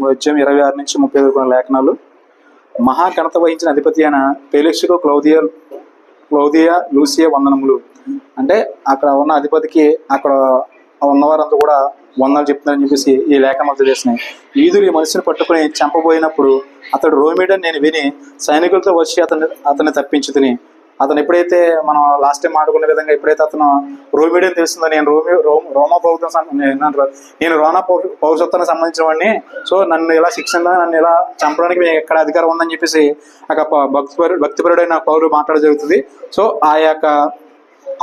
వచ్చాం ఇరవై ఆరు నుంచి ముప్పై వరకు లేఖనాలు. మహాఘనత వహించిన అధిపతి అయిన పేలిక్షకు క్లౌదియా క్లౌదియా లూసియా వందనములు. అంటే అక్కడ ఉన్న అధిపతికి అక్కడ ఉన్నవారంతా కూడా వందలు చెప్తున్నారని చెప్పేసి ఈ లేఖనాలు తెలియజేసినాయి ఈదురు ఈ మనిషిని పట్టుకుని చంపబోయినప్పుడు అతడు రోమిడని నేను విని సైనికులతో వచ్చి అతన్ని అతన్ని తప్పించుతుని. అతను ఎప్పుడైతే మనం లాస్ట్ టైం ఆడుకునే విధంగా ఎప్పుడైతే అతను రోమిడియన్ తెలుస్తుందో నేను రోమి రోమ్ రోమా పౌరత్వం సం- నేను నేను రోనా పౌరసత్వానికి సంబంధించిన వాడిని. సో నన్ను ఇలా శిక్షణ నన్ను ఇలా చంపడానికి మీకు ఎక్కడ అధికారం ఉందని చెప్పేసి అక్కడ ప- భక్తిపరు భక్తిపరుడైన పౌరులు మాట్లాడడం జరుగుతుంది. సో ఆ యొక్క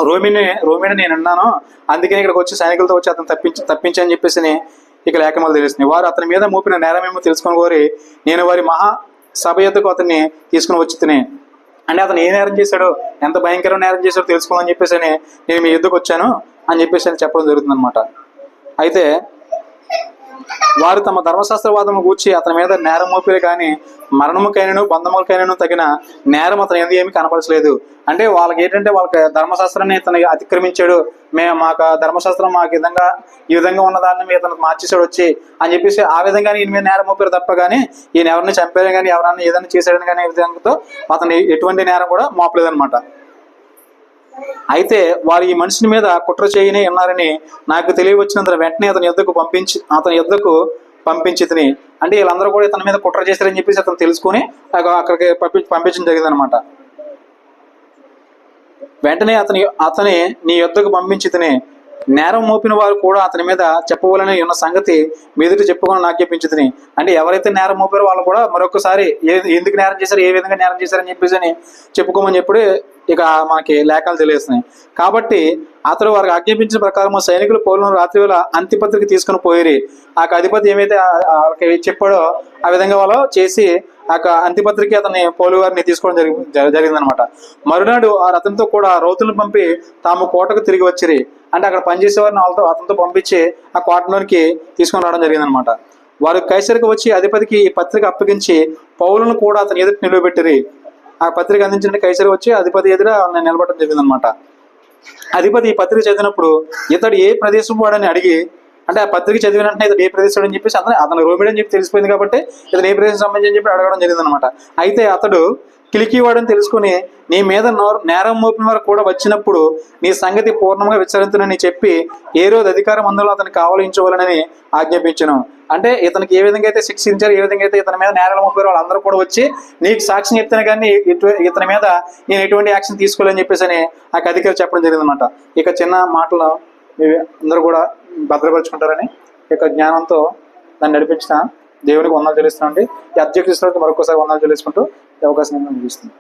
రోమిని రోమిని నేను అన్నాను అందుకే ఇక్కడికి వచ్చి సైనికులతో వచ్చి అతను తప్పించి తప్పించని చెప్పేసి ఇక లేఖమాలు తెలుస్తున్నాయి. వారు అతని మీద మోపిన నేరమేమో తెలుసుకొని కోరి నేను వారి మహా సభ ఎద్దుకు అతన్ని తీసుకుని వచ్చి అంటే అతను ఏ నేరం చేశాడో ఎంత భయంకరమైన నేరం చేశాడో తెలుసుకోమని చెప్పేసి అని నేను మీ ఎద్దుకు వచ్చాను అని చెప్పేసి అని చెప్పడం జరుగుతుంది అనమాట అయితే వారు తమ ధర్మశాస్త్రవాదము గూర్చి అతని మీద నేరం మోపిరే కానీ మరణముకైనను బంధములకైనను తగిన నేరం అతను ఏది ఏమి కనపరచలేదు. అంటే వాళ్ళకి ఏంటంటే వాళ్ళకి ధర్మశాస్త్రాన్ని ఇతను అతిక్రమించాడు. మేము మాకు ధర్మశాస్త్రం మాకు విధంగా ఈ విధంగా ఉన్న దాన్ని మీ ఇతను మార్చేసాడు వచ్చి అని చెప్పేసి ఆ విధంగా ఈయన మీద నేరం మోపారు తప్ప కానీ ఈయన ఎవరిని చంపారు కానీ ఎవరన్నా ఏదైనా చేశాడని కానీ ఈ విధంగా అతను ఎటువంటి నేరం కూడా మోపలేదన్నమాట. అయితే వారు ఈ మనిషిని మీద కుట్ర చేయని ఉన్నారని నాకు తెలియవచ్చినంత వెంటనే అతని యుద్ధకు పంపించి అతని యుద్ధకు పంపించితిని అంటే వీళ్ళందరూ కూడా ఇతని మీద కుట్ర చేశారని చెప్పేసి అతను తెలుసుకుని అక్కడికి పంపి పంపించడం జరిగింది అనమాట వెంటనే అతని అతని నీ యుద్ధకు పంపించితిని నేరం మోపిన వారు కూడా అతని మీద చెప్పవలని ఉన్న సంగతి మీదుటి చెప్పుకొని నాకేపించుతుంది అంటే ఎవరైతే నేరం మోపారో వాళ్ళు కూడా మరొకసారి ఎందుకు నేరం చేశారు ఏ విధంగా నేరం చేశారని చెప్పేసి అని చెప్పుకోమని చెప్పి ఇక మనకి లేఖలు తెలియస్తున్నాయి కాబట్టి అతడు వారికి ఆజ్ఞాపించిన ప్రకారం సైనికులు పౌరులను రాత్రి వేళ అంతిపత్రిక తీసుకుని పోయిరి. ఆ అధిపతి ఏమైతే వాళ్ళకి చెప్పాడో ఆ విధంగా వాళ్ళు చేసి ఆ యొక్క అంతిపత్రిక అతన్ని పోలు గారిని తీసుకోవడం జరిగి జరిగిందనమాట. మరునాడు ఆ రథంతో కూడా రౌతులను పంపి తాము కోటకు తిరిగి వచ్చిరి. అంటే అక్కడ పనిచేసేవారిని వాళ్ళతో అతనితో పంపించి ఆ కోటలోనికి తీసుకొని రావడం జరిగిందనమాట. వారు కైసరికి వచ్చి అధిపతికి ఈ పత్రిక అప్పగించి పౌలను కూడా అతని ఎదుటి నిలవబెట్టిరి. ఆ పత్రిక అందించిన కైసరి వచ్చి అధిపతి ఎదుర ఆయన నిలబడడం జరిగిందనమాట. అధిపతి ఈ పత్రిక చదివినప్పుడు ఇతడు ఏ ప్రదేశం వాడని అడిగి అంటే ఆ పత్రిక చదివిన వెంటనే ఏ ప్రదేశం అని చెప్పేసి అతను అతను రోమిడ్ అని చెప్పి తెలిసిపోయింది కాబట్టి ఇతను ఏ ప్రదేశం సంబంధించి చెప్పి అడగడం జరిగిందనమాట అయితే అతడు కిలికివాడని తెలుసుకుని నీ మీద నేరం మోపిన వారు కూడా వచ్చినప్పుడు నీ సంగతి పూర్ణంగా విచారించునని చెప్పి ఏ రోజు అధికారం అందులో అతనికి కావలించవాలని ఆజ్ఞాపించను. అంటే ఇతనికి ఏ విధంగా అయితే శిక్షించారు ఏ విధంగా అయితే ఇతని మీద నేరాలు మోపారు వాళ్ళందరూ కూడా వచ్చి నీకు సాక్ష్యం చెప్తాను కానీ ఇతని మీద నేను ఎటువంటి యాక్షన్ తీసుకోలేని చెప్పేసి అని ఆ అధికారి చెప్పడం జరిగిందనమాట ఇక చిన్న మాటలు ఇవి అందరూ కూడా భద్రపరుచుకుంటారని యొక్క జ్ఞానంతో దాన్ని నడిపించిన దేవునికి వందలు చెల్లిస్తున్నాండి ఈ అధ్యక్షులకి మరొకసారి వందలు చెల్లించుకుంటూ ఈ అవకాశం నేను ముగిస్తుంది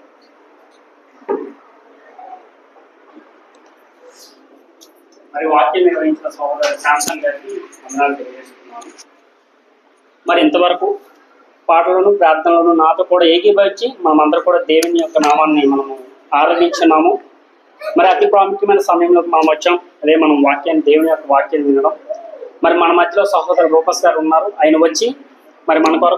మరి వాక్యం నిర్వహించిన సోదరు శాంసన్ గారికి వందనాలు తెలియజేస్తున్నాను మరి ఇంతవరకు పాటలను ప్రార్థనలను నాతో కూడా ఏకీభవించి అందరూ కూడా దేవుని యొక్క నామాన్ని మనము ఆరాధించున్నాము. మరి అతి ప్రాముఖ్యమైన సమయంలో మనం వచ్చాం. అదే మనం వాక్యాన్ని దేవుని యొక్క వాక్యాన్ని వినడం. మరి మన మధ్యలో సహోదరు రూపస్ గారు ఉన్నారు. ఆయన వచ్చి మరి మన కొరకు